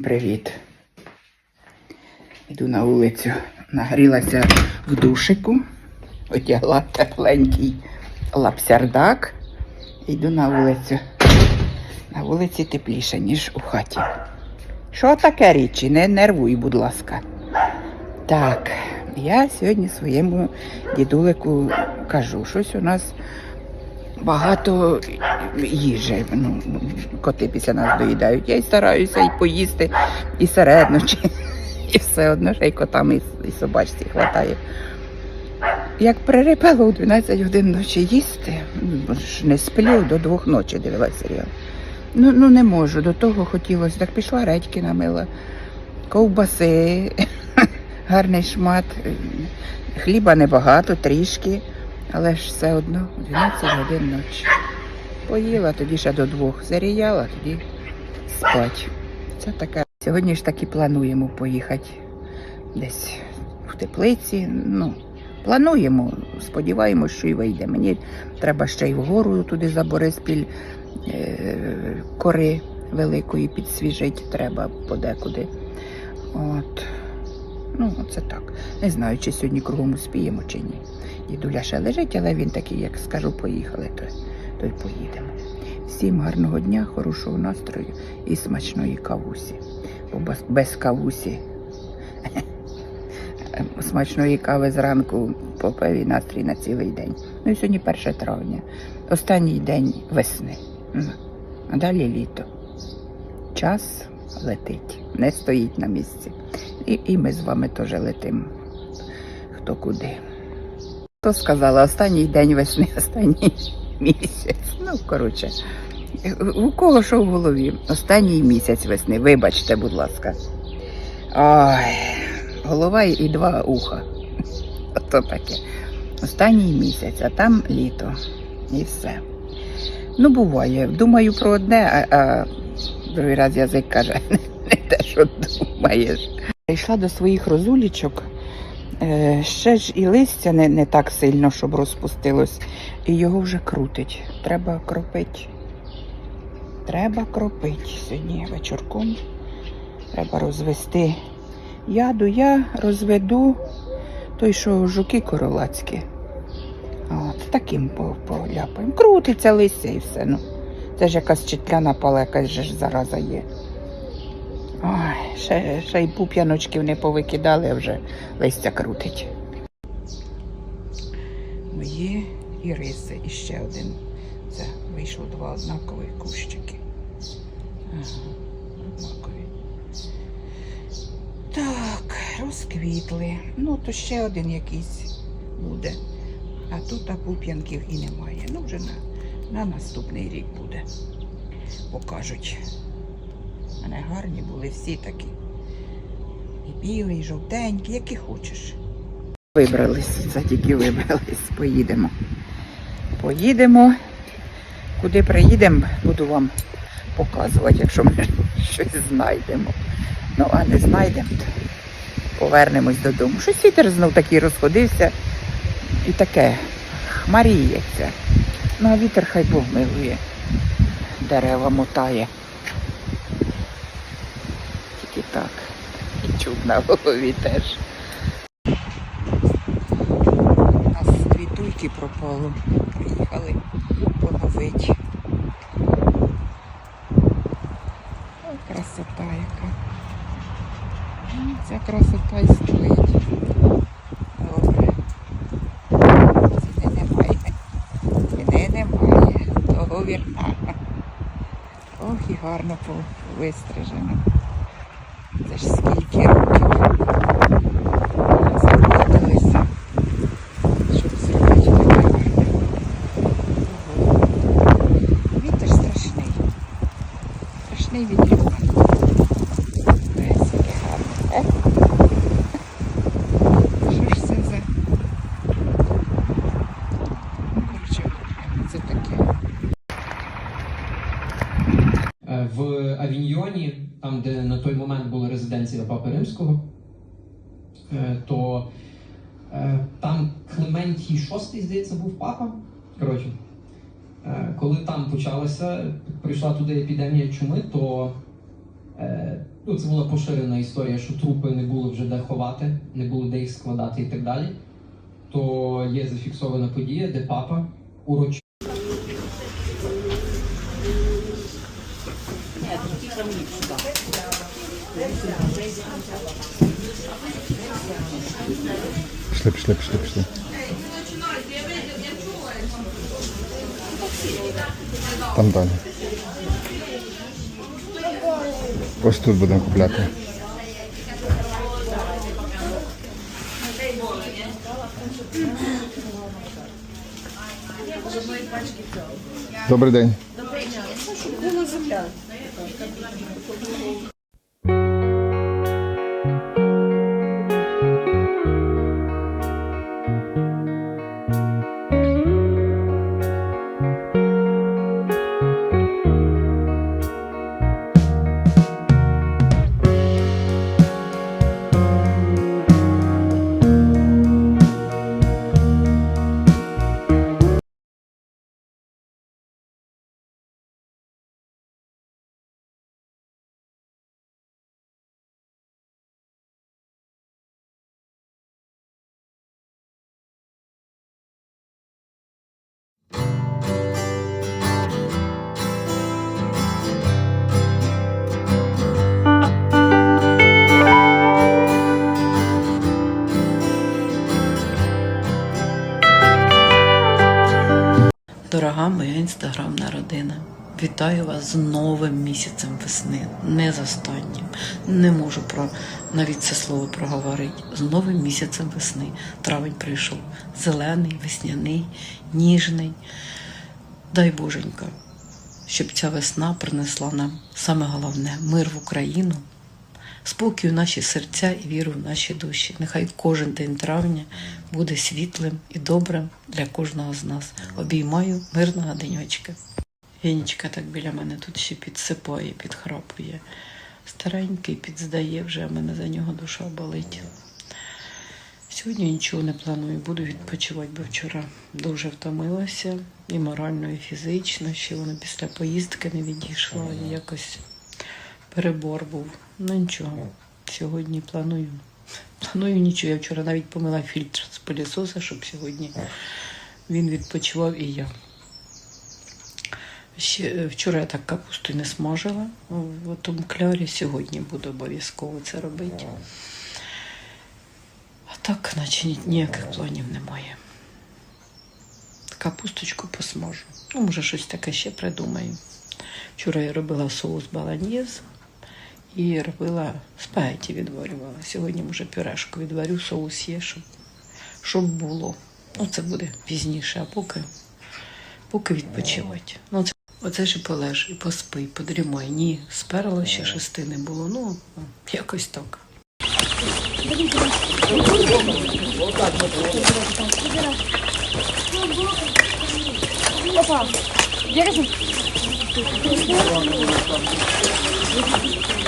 Привіт. Йду на вулицю. Нагрілася в душику, одягла тепленький лапсярдак. Йду на вулицю. На вулиці тепліше, ніж у хаті. Що таке річі? Не нервуй, будь ласка. Так, я сьогодні своєму дідулику кажу, щось у нас багато їжі. Ну, коти після нас доїдають. Я й стараюся і поїсти, і серед ночі. І все одно ще й котам, і, собачці хватає. Як пририпало у 12 годин ночі їсти, ну, не сплю, до двох ночі дивилася серіал. Ну, ну не можу, до того хотілося. Так пішла редьки намила, ковбаси, гарний шмат, хліба небагато, трішки, але ж все одно 12 годин ночі. Поїла, тоді ще до двох заріяла, тоді спать. Це таке. Сьогодні ж таки плануємо поїхати десь в теплиці. Ну, плануємо, сподіваємось, що і вийде. Мені треба ще й вгору туди за Бориспіль е, кори великої підсвіжити треба подекуди. От. Ну, це так. Не знаю, чи сьогодні кругом успіємо, чи ні. Дідуля ще лежить, але він такий, як скажу, поїхали, то, то й поїдемо. Всім гарного дня, хорошого настрою і смачної кавусі. Бо без, кавусі смачної кави зранку попив і настрій на цілий день. Ну і сьогодні 1 травня, останній день весни. А далі літо. Час летить, не стоїть на місці. І, і ми з вами теж летимо. Хто куди. Хто сказала, останній день весни, останній місяць. Ну, коротше, у кого що в голові? Останній місяць весни. Вибачте, будь ласка. Ой, голова і два уха. Ото таке. Останній місяць, а там літо. І все. Ну, буває. Думаю про одне, а, а другий раз язик каже, не те, що думаєш. Прийшла до своїх розулічок. Е, ще ж і листя не, не так сильно, щоб розпустилось, і його вже крутить. Треба кропити. Треба кропити сьогодні вечірком. Треба розвести яду. Я розведу той, що жуки королацькі. От, таким поляпаємо. Крутиться листя і все. Ну. Це ж якась чітляна пала, якась же зараза є. Ой, ще, ще й пуп'яночків не повикидали, а вже листя крутить. Мої і риси, і ще один. Це вийшло два однакові кущики. Ага, однакові. Так, розквітли. Ну, то ще один якийсь буде. А тут пуп'янків і немає. Ну, вже на, на наступний рік буде. Покажуть. Мене гарні були всі такі. І білий, і жовтенький, які хочеш. Вибрались, це вибрались. Поїдемо. Поїдемо. Куди приїдемо, буду вам показувати, якщо ми щось знайдемо. Ну, а не знайдемо, то повернемось додому. Щось вітер знов такий розходився і таке хмаріється. Ну, а вітер хай Бог милує. Дерева мотає. Так. І чуб на голові теж. У нас дві туйки пропало. Приїхали поновить. Ой, красота яка. Ця красота і стоїть. Добре. Ціни немає. Ціни немає. Договір на. Ох, і гарно вистрижено. Це ж скільки років заплатилися, щоб зробити таке гарне. Ого. Вітер страшний. Страшний вітрюк. Ось яке гарне. Е? Що ж це за? Ну, коротше, це таке. Е, В Авіньйоні, там, де на той момент була Римського, е, то е, там Клементій VI, здається, був папа. Коротше, е, коли там почалася, прийшла туди епідемія чуми, то ну, це була поширена історія, що трупи не було вже де ховати, не було де їх складати і так далі. То є зафіксована подія, де папа урочисто Пішли, пішли, пішли, пішли. Там далі. Ось тут будемо купляти. Добрий день. Дорога моя інстаграмна родина, вітаю вас з новим місяцем весни, не з останнім. Не можу про навіть це слово проговорити. З новим місяцем весни. Травень прийшов зелений, весняний, ніжний. Дай Боженька, щоб ця весна принесла нам саме головне мир в Україну, спокій у наші серця і віру в наші душі. Нехай кожен день травня буде світлим і добрим для кожного з нас. Обіймаю мирного денечка. Вінічка так біля мене тут ще підсипає, підхрапує. Старенький підздає вже, а мене за нього душа болить. Сьогодні нічого не планую, буду відпочивати, бо вчора дуже втомилася і морально, і фізично. Ще воно після поїздки не відійшло і якось перебор був. Ну нічого. Сьогодні планую. Планую нічого. Я вчора навіть помила фільтр з пилісоса, щоб сьогодні він відпочивав і я. Ще е, вчора я так капусту не смажила в тому клярі. Сьогодні буду обов'язково це робити. А так, наче ніяких планів немає. Капусточку посмажу. Ну, може, щось таке ще придумаю. Вчора я робила соус баланьєз і робила спагетті відварювала. Сьогодні, може, пюрешку відварю, соус є, щоб, щоб було. Ну, це буде пізніше, а поки, поки відпочивати. Ну, це, оце ж і полеж, і поспи, і подрімай. Ні, сперла ще шести не було. Ну, якось так. Опа, держи.